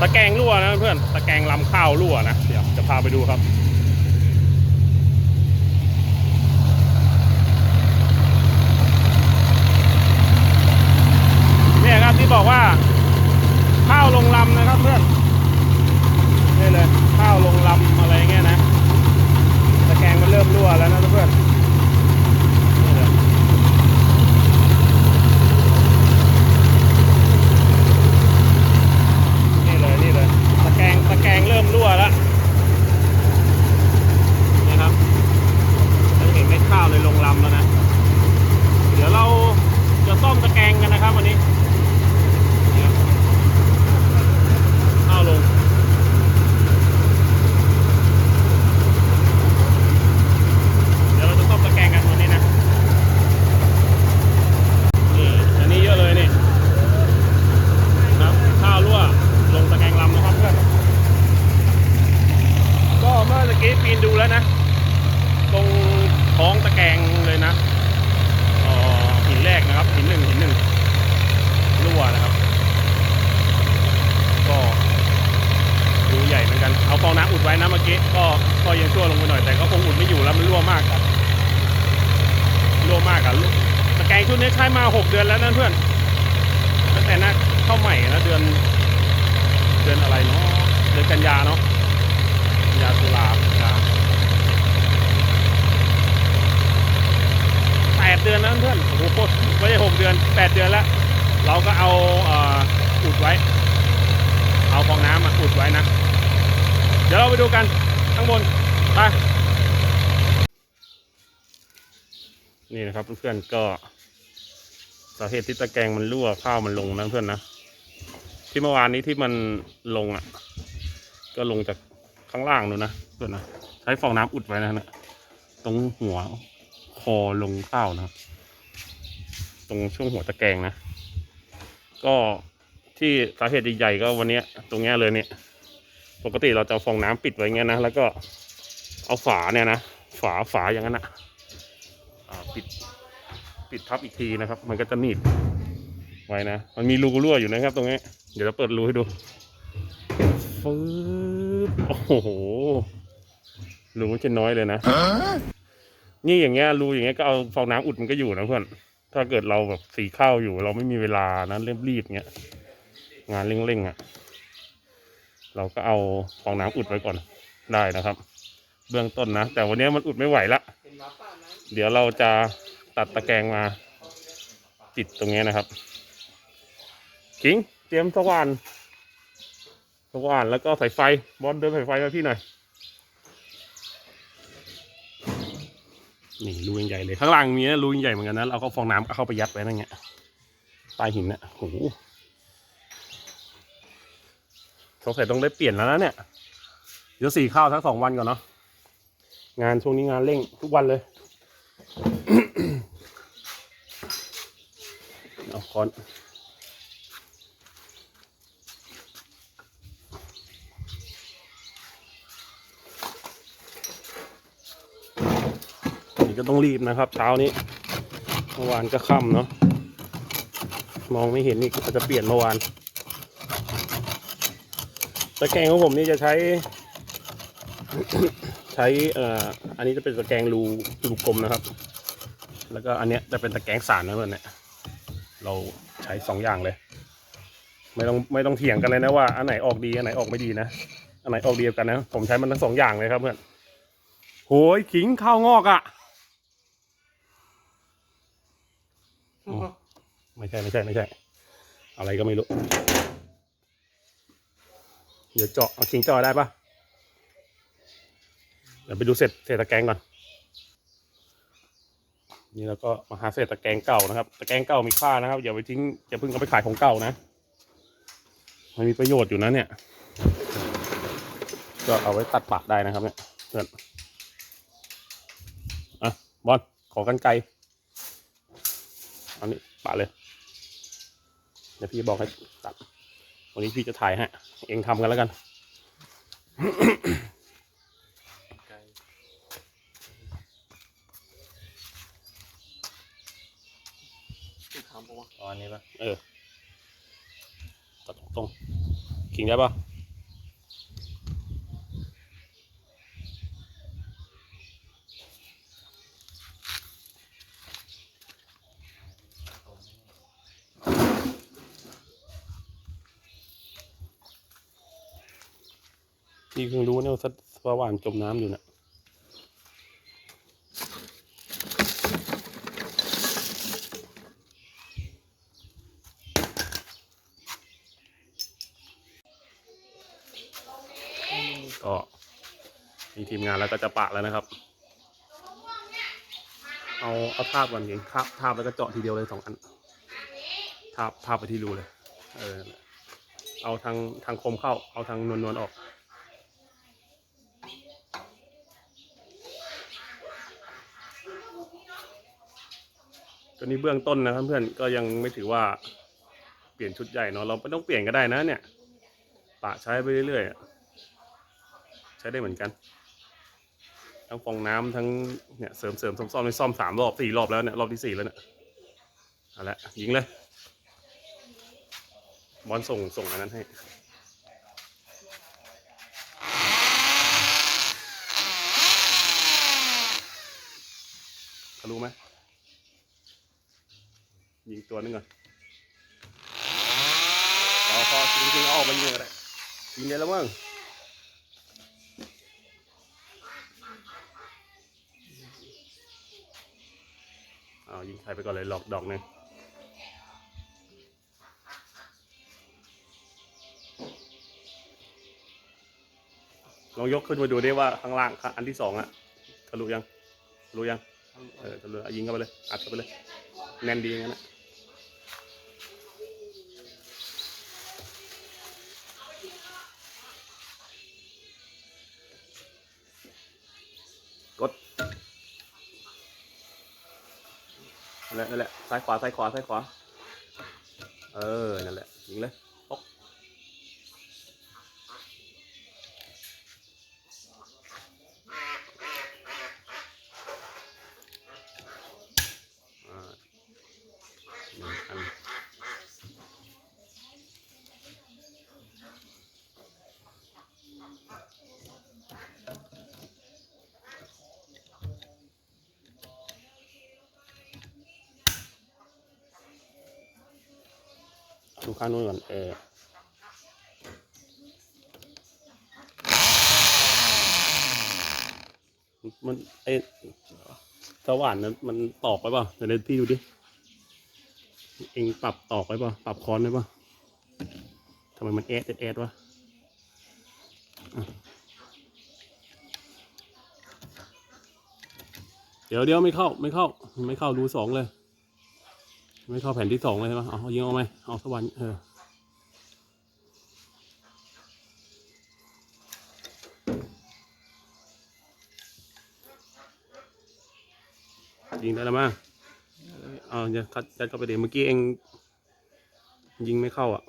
ตะแกรงรั่วนะเพื่อนตะแกรงลำข้าวรั่วนะเดี๋ยวจะพาไปดูครับเนี่ยครับที่บอกว่าข้าวลงลำนะครับเพื่อนนี่เลยข้าวลงลำอะไรเงี้ยนะตะแกรงมันเริ่มรั่วแล้วนะเพื่อนนี่เลยนี่เลยนี่เลยตะแกรงตะแกรงเริ่มรั่วแล้วนี่ครับจะเห็นเม็ดข้าวเลยลงลำแล้วนะ เดี๋ยวเราจะซ่อมตะแกรงกันนะครับวันนี้นี่ครับข้าวลง เดี๋ยวเราจะซ่อมตะแกรงกันวันนี้นะ นี่ อันนี้เยอะเลยนี่ครับข้าวรั่วลงตะแกรงลำนะครับเพื่อน ก็เมื่อตะกี้ปีนดูแล้วนะ ตรงท้องตะแกรงเลยนะเอ่อหินแรกนะครับ หินหนึ่งหินหนึ่งรั่วนะครับ ก็ดูใหญ่เหมือนกัน เอาฟองน้ำอุดไว้นะเมื่อกี้ ก็ก็ยังชั่วลงไปหน่อย แต่ก็คงอุดไม่อยู่แล้วมันรั่วมากครับรั่วมากอะรั่วตะแกรงชุดนี้ใช้มาหกเดือ นแล้นเพื่อนตั้งแต่หน้าเข้าใหม่นะเดือน เดือนอะไรเนาะเดือนกันยาเนาะกันยาตุลาพฤศจิกาแปดเดือนแล้วเพื่อนโอ้โหโคตรไม่ใช่หกเดือนแปดเดือนแล้วเราก็เอาอุดไว้ เอาฟองน้ำมาอุดไว้นะ เดี๋ยวเราไปดูกันข้างบนไปนี่นะครับเพื่อนๆก็ สาเหตุที่ตะแกรงมันรั่วข้าวมันลงนะเพื่อนนะที่เมื่อวานนี้ที่มันลงอะ ก็ลงจากข้างล่างดูนะเพื่อนนะใช้ฟองน้ำอุดไว้นะนะตรงหัวคอลงข้าวนะตรงช่วงหัวตะแกรงนะ ก็ที่สาเหตุใหญ่ๆก็วันเนี้ยตรงเนี้ยเลยเนี่ยปกติเราจะฟองน้ำปิดไว้เงี้ยนะแล้วก็เอาฝาเนี่ยนะฝาฝาอย่างนั้นนะอ่าปิด ปิดทับอีกทีนะครับ มันก็จะหนีบไว้นะ มันมีรูรั่วอยู่นะครับ ตรงนี้ เดี๋ยวเราเปิดรูให้ดูฟืบโอ้โห รูไม่น้อยเลยนะ นี่อย่างเงี้ยรูอย่างเงี้ยก็เอาฟองน้ำอุดมันก็อยู่นะเพื่อน ถ้าเกิดเราแบบสีข้าวอยู่ เราไม่มีเวลานะเร่งรีบเงี้ย งานเร่งๆอะ เราก็เอาฟองน้ำอุดไว้ก่อนได้นะครับ เบื้องต้นนะ แต่วันนี้มันอุดไม่ไหวละ เดี๋ยวเราจะ ตัดตะแกรงมาปิดตรงนี้นะครับขิงเตรียมสว่านสว่านแล้วก็สายไฟบอลเดินสายไฟมาพี่หน่อยนี่รูใหญ่เลยข้างล่างมีนะรูใหญ่เหมือนกันนะเราก็ฟองน้ำเข้าไปยัดไว้นั่นเงี้ยใต้หินนะโอ้โหสงสัยต้องได้เปลี่ยนแล้วนะเนี่ยเดี๋ยวสี่ข้าวทั้งสองวันก่อนเนาะงานช่วงนี้งานเร่งทุกวันเลย เอาคอนนี่ก็ต้องรีบนะครับ เช้านี้เมื่อวานก็ค่ำเนาะมองไม่เห็นนี่ก็จะเปลี่ยนเมื่อวานตะแกรงของผมนี่จะใช้ ใช้เอ่ออันนี้จะเป็นตะแกรงรูรูกลมนะครับ แล้วก็อันเนี้ยจะเป็นตะแกรงสารนะเพื่อนเนี่ย เราใช้สองอย่างเลย ไม่ต้องไม่ต้องเถียงกันเลยนะว่าอันไหนออกดีอันไหนออกไม่ดีนะอันไหนออกดีกันนะผมใช้มันทั้งสองอย่างเลยครับเพื่อนโหยขิงข้าวงอกอะ่ะไม่ใช่ไม่ใช่ไม่ใช่ อะไรก็ไม่รู้ เดี๋ยวเจาะเอาขิงเจาะได้ปะเดี๋ยวไปดูเศษเศษตะแกรงก่อน นี่แล้วก็มาหาเศษตะแกรงเก่านะครับ ตะแกรงเก่ามีค่านะครับ อย่าไปทิ้งอย่าเพิ่งเอาไปขายของเก่านะ มันมีประโยชน์อยู่นะเนี่ย ก็เอาไว้ตัดปากได้นะครับเนี่ยเพื่อนอะบอลขอกันไกลอานี่ปาดเลย เดี๋ยวพี่บอกให้ตัด วันนี้พี่จะถ่ายให้เองทำกันแล้วกัน ไกละวะอ๋ออันนี้ปะเออตัดตรงๆขิงได้ปะพี่เพิ่งรู้เนี่ยว่าสว่านจมน้ำอยู่นะก็ มีทีมงานแล้วก็จะปะแล้วนะครับ เอาเอาทาบก่อนเองทาบทาบแล้วก็เจาะทีเดียวเลยสองอันทาบทาบไปที่รูเลยเออเอาทางทางคมเข้า เอาทางนวลนวลออกตัวนี้เบื้องต้นนะครับเพื่อนก็ยังไม่ถือว่าเปลี่ยนชุดใหญ่เนาะเราไม่ต้องเปลี่ยนก็ได้นะเนี่ยปะใช้ไปเรื่อยๆใช้ได้เหมือนกัน ทั้งฟองน้ำทั้งเนี่ยเสริมเสริมซ่อมซ่อมซ่อมสามรอบสี่รอบแล้วเนี่ยรอบที่สี่แล้วเนี่ยเอาละยิงเลยบอลส่งส่งอันนั้นให้ทะลุไหมยิงตัวนึงก่อนพอพอจริงๆเอาออกมายิงก็ได้ยิงได้แล้วมั้ง ไปก่อนเลยหลอกดอกหนึ่งลองยกขึ้นมาดูได้ว่าข้างล่างอันที่สองอะทะลุยังทะลุยังเออทะลุยิงเข้าไปเลยอัดเข้าไปเลยแน่นดีงั้นนะ ซ้ายขวาซ้ายขวาซ้ายขวา เออ นั่นแหละยิงเลย ข้างนู้นก่อน เออมันไอสว่านนั้นมันตอกไปเปล่าเดี๋ยวเดี๋ยวพี่ดูดิ เองปรับตอกไปเปล่าปรับคอนได้เปล่าทำไมมันแอดแอดวะอะเดี๋ยวเดี๋ยวไม่เข้า ไม่เข้า ไม่เข้ารูสองเลย ไม่เข้าแผ่นที่สองเลยใช่ไหมเอายิงเอาไหมเอาสวรรค์เออยิงได้แล้วมั้งเอาจะคัดยัดเข้าไปเดี๋ยวเมื่อกี้เองยิงไม่เข้าอะ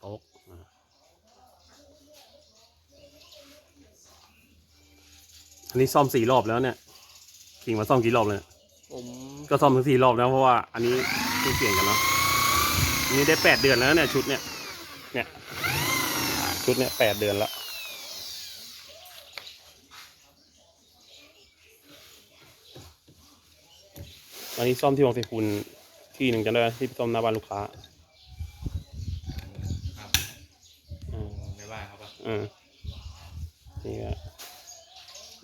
โต๊ะอะ อันนี้ซ่อมสี่รอบแล้วเนี่ยขิงมาซ่อมกี่รอบเลยเนี่ยผมก็ซ่อมถึงสี่รอบแล้วเพราะว่าอันนี้เพิ่งเปลี่ยนกันเนาะอันนี้ได้แปดเดือนแล้วเนี่ยชุดเนี่ยเนี่ยชุดเนี่ยแปดเดือนแล้วอันนี้ซ่อมที่วังเซคูลที่หนึ่งจำได้ไหมที่ซ่อมหน้าบ้านลูกค้าครับอืมในบ้านครับปะอืมนี่ก็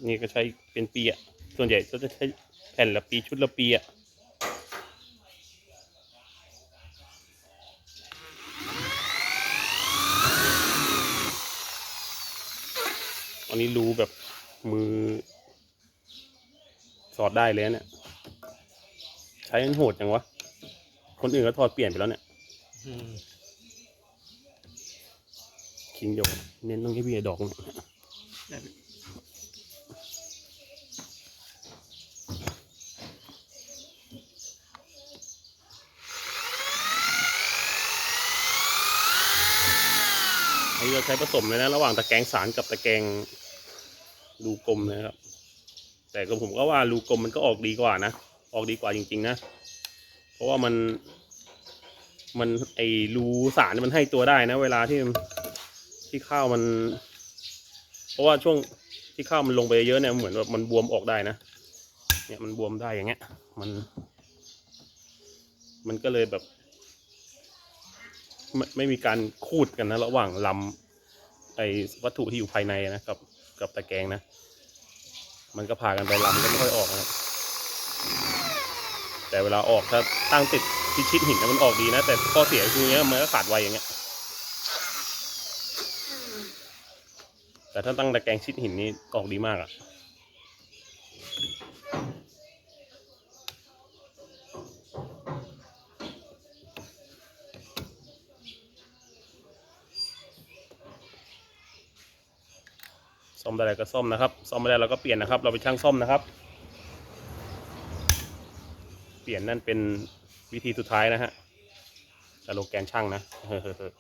นี่ก็ใช้เป็นปีอะส่วนใหญ่ก็จะใช้แผ่นละปีชุดละปีอะอันนี้รู้แบบมือ สอดได้เลยนะเนี่ย ใช้มันโหดจังวะ คนอื่นก็ถอดเปลี่ยนไปแล้วเนี่ยอืมคิงโยกเน้นต้องให้พี่ดอกหน่อย ได้พี่ ไอ้ นี้เราใช้ผสมเลยนะ ระหว่างตะแกรงสารกับตะแกรงรูกลมนะครับ แต่ก็ผมก็ว่ารูกลมมันก็ออกดีกว่านะ ออกดีกว่าจริง ๆ นะ เพราะว่ามัน มันไอรูสารมันให้ตัวได้นะ เวลาที่ที่ข้าวมัน เพราะว่าช่วงที่ข้าวมันลงไปเยอะเนี่ยเหมือนแบบมันบวมออกได้นะ เนี่ยมันบวมได้อย่างเงี้ย มัน มันก็เลยแบบ ไม่ไม่มีการคูดกันนะ ระหว่างลำ ไอวัตถุที่อยู่ภายในนะกับกับตะแกรงนะ มันก็พากันไปลำก็ไม่ค่อยออกนะแต่เวลาออกถ้าตั้งติดที่ชิดหินนะมันออกดีนะ แต่ข้อเสียคือเนี้ยมันก็ขาดไวอย่างเงี้ย แต่ถ้าตั้งตะแกรงชิดหินนี่ออกดีมากอะ่ะ มได้อะไรก็ซ่อมนะครับ ซ่อมไม่ได้เราก็เปลี่ยนนะครับ เราเป็นช่างซ่อมนะครับ เปลี่ยนนั่นเป็นวิธีสุดท้ายนะฮะสโลแกนช่างนะเฮ้อ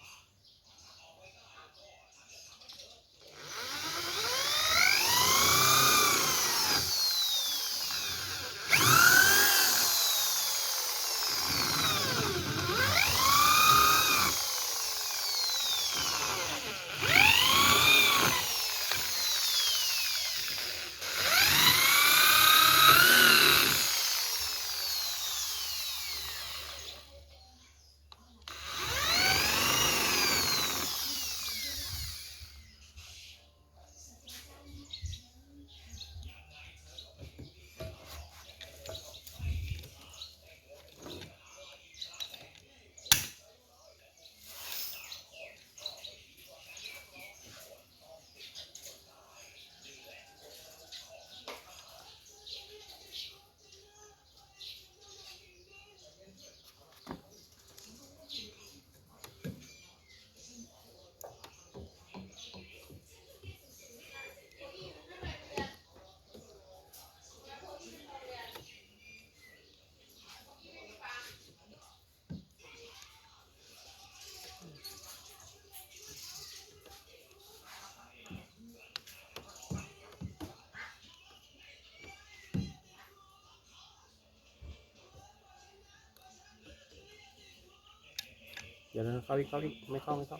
เดี๋ยวนะเข้าอีกเข้าอีกไม่เข้าไม่เข้า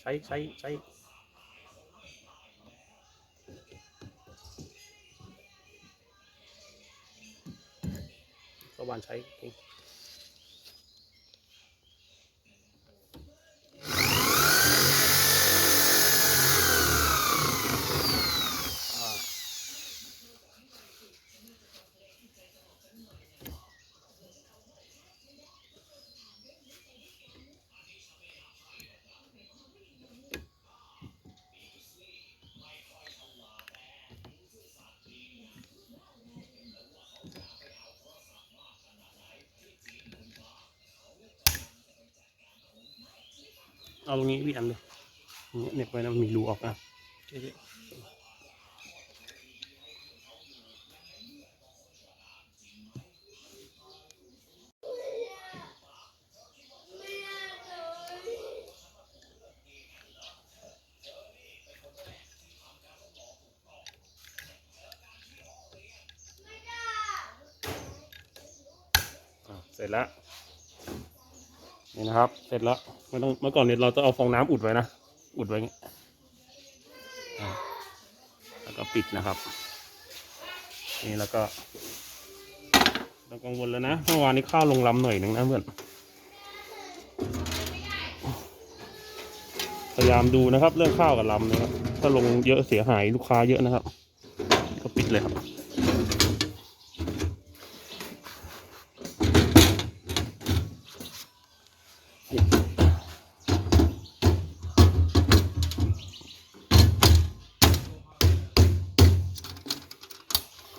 ใช้ใช้ใช้ก็บานใช้ เอาตรงนี้พี่อันเลยเนี่ยเหน็บไว้นะมันมีรูออกนะเจ๊อะเสร็จแล้ว นี่นะครับ เสร็จแล้วไม่ต้องเมื่อก่อนเนี่ยเราจะเอาฟองน้ำอุดไว้นะ อุดไว้อย่างงี้อะแล้วก็ปิดนะครับ นี่แล้วก็เรากังวลแล้วนะเมื่อวานนี้ข้าวลงลำหน่อยหนึ่งนะเพื่อนพยายามดูนะครับ เรื่องข้าวกับลำนะครับถ้าลงเยอะเสียหายลูกค้าเยอะนะครับ ก็ปิดเลยครับ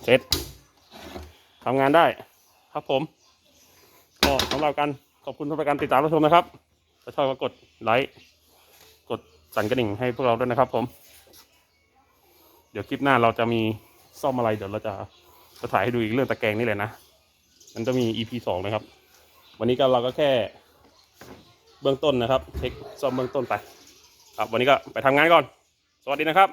เสร็จทำงานได้ครับผมก็สำหรับการขอบคุณสำหรับการติดตามรับชมนะครับถ้าชอบก็กดไลค์กดสั่นกระดิ่งให้พวกเราด้วยนะครับผม เดี๋ยวคลิปหน้าเราจะมีซ่อมอะไรเดี๋ยวเราจะจะถ่ายให้ดูอีกเรื่องตะแกรงนี่เลยนะ มันจะมี EP สองนะครับ วันนี้ก็เราก็แค่เบื้องต้นนะครับ เช็คซ่อมเบื้องต้นไป ครับวันนี้ก็ไปทำงานก่อน สวัสดีนะครับ